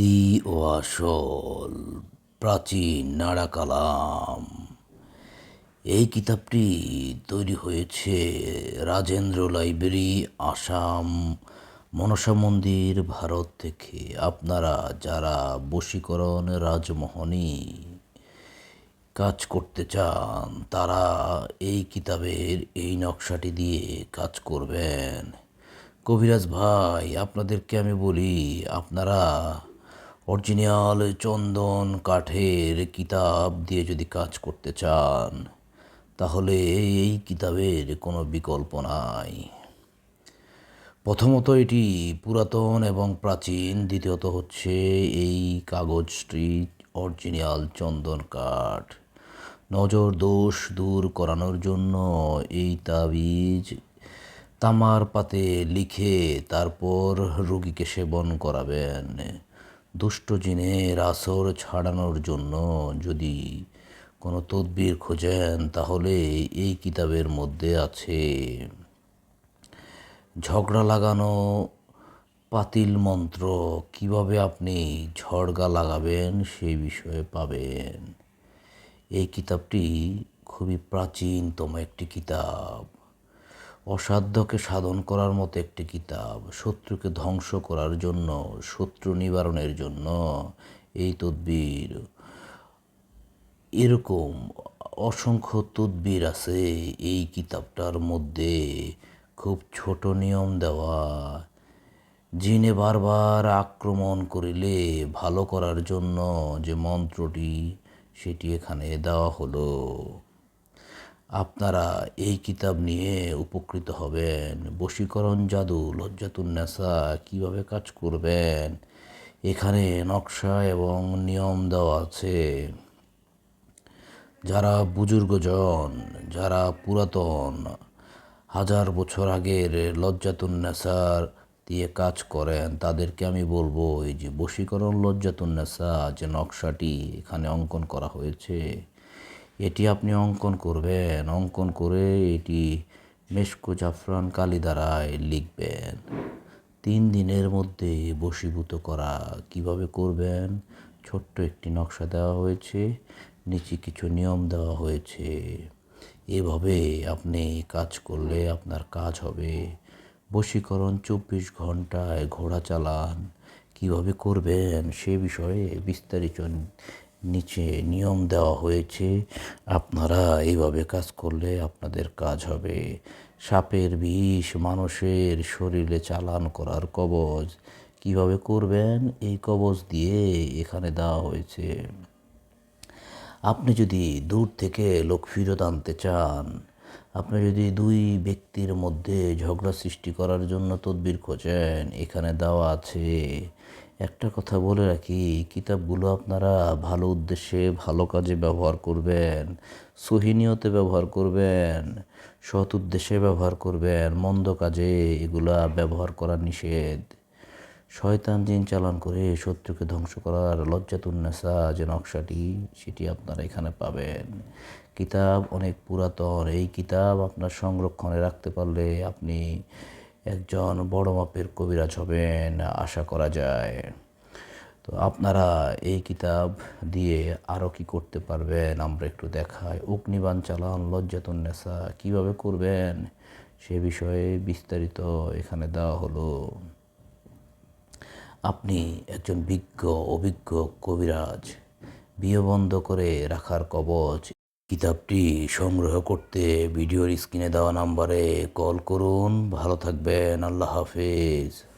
আদি ও আসল প্রাচীন নাড়া কালাম। এই কিতাবটি তৈরি হয়েছে রাজেন্দ্র লাইব্রেরি, আসাম, মনসা মন্দির, ভারত থেকে। আপনারা যারা বশীকরণ রাজমোহনী কাজ করতে চান, তারা এই কিতাবের এই নকশাটি দিয়ে কাজ করবেন। কবিরাজ ভাই, আপনাদেরকে আমি বলি, আপনারা অরিজিনাল চন্দন কাঠের কিতাব দিয়ে যদি কাজ করতে চান, তাহলে এই কিতাবের কোনো বিকল্প নাই। প্রথমত এটি পুরাতন এবং প্রাচীন, দ্বিতীয়ত হচ্ছে এই কাগজটি অরিজিনাল চন্দন কাঠ। নজর দোষ দূর করানোর জন্য এই তাবিজ তামার পাতে লিখে তারপর রোগীকে সেবন করাবেন। দুষ্ট জিনের আসর ছাড়ানোর জন্য যদি কোনো তদবির খোঁজেন, তাহলে এই কিতাবের মধ্যে আছে, ঝগড়া লাগানো পাতিল মন্ত্র, কীভাবে আপনি ঝড়গা লাগাবেন সেই বিষয়ে পাবেন? এই কিতাবটি খুবই প্রাচীনতম একটি কিতাব। অসাধ্যকে সাধন করার মতো একটি কিতাব, শত্রুকে ধ্বংস করার জন্য, শত্রু নিবারণের জন্য। এই তদ্বির, এরকম অসংখ্য তদ্বির আছে এই কিতাবটার মধ্যে। খুব ছোট নিয়ম দেওয়া, জিনে বারবার আক্রমণ করিলে ভালো করার জন্য যে মন্ত্রটি সেটি এখানে দেওয়া হলো। আপনারা এই কিতাব নিয়ে উপকৃত হবেন। বশীকরণ জাদু লজ্জাতুন্নেসা কীভাবে কাজ করবেন? এখানে নকশা এবং নিয়ম দেওয়া আছে। যারা বুজুর্গজন, যারা পুরাতন, হাজার বছর আগের লজ্জাতুন্নেসার দিয়ে কাজ করেন, তাদেরকে আমি বলব, এই যে বশীকরণ লজ্জাতুন্নেসা যে নকশাটি এখানে অঙ্কন করা হয়েছে এটি আপনি অঙ্কন করবেন। অঙ্কন করে এটি মেশকো জাফরান কালি দ্বারায় লিখবেন। তিন দিনের মধ্যে বশীভূত করা কীভাবে করবেন? ছোট্ট একটি নকশা দেওয়া হয়েছে, নিচে কিছু নিয়ম দেওয়া হয়েছে। এভাবে আপনি কাজ করলে আপনার কাজ হবে। বশীকরণ চব্বিশ ঘন্টায় ঘোড়া চালান। কীভাবে করবেন সে বিষয়ে বিস্তারিত নিচে নিয়ম দেওয়া হয়েছে, আপনারা এইভাবে কাজ করলে আপনাদের কাজ হবে। সাপের বিষ মানুষের শরীরে চালান করার কবজ, কীভাবে করবেন? এই কবজ দিয়ে এখানে দেওয়া হয়েছে। আপনি যদি দূর থেকে লোক ফিরত আনতে চান, আপনি যদি দুই ব্যক্তির মধ্যে ঝগড়া সৃষ্টি করার জন্য তদবির খোঁজেন, এখানে দেওয়া আছে। একটা কথা বলে রাখি কিতাবগুলো আপনারা ভালো উদ্দেশ্যে, ভালো কাজে ব্যবহার করবেন সহিনিয়তে ব্যবহার করবেন, সৎ উদ্দেশ্যে ব্যবহার করবেন, মন্দ কাজে এগুলা ব্যবহার করা নিষেধ। শয়তান জিন চালান করে শত্রুকে ধ্বংস করার লজ্জাতুন্নেসা যে নকশাটি, সেটি আপনারা এখানে পাবেন। কিতাব অনেক পুরাতন, এই কিতাব আপনার সংরক্ষণে রাখতে পারলে আপনি একজন বড় মাপের কবিরাজ হবেন, আশা করা যায়। তো আপনারা এই কিতাব দিয়ে আরও কি করতে পারবেন? আমরা একটু দেখাই। অগ্নিবান চালান লজ্জাতুন্নেসা কীভাবে করবেন? সে বিষয়ে বিস্তারিত এখানে দেওয়া হলো। আপনি একজন বিজ্ঞ, অভিজ্ঞ কবিরাজ, বিয়ে বন্ধ করে রাখার কবচ কিতাবটি সংগ্রহ করতে ভিডিওর স্ক্রিনে দেওয়া নাম্বারে কল করুন। ভালো থাকবেন। আল্লাহ হাফেজ।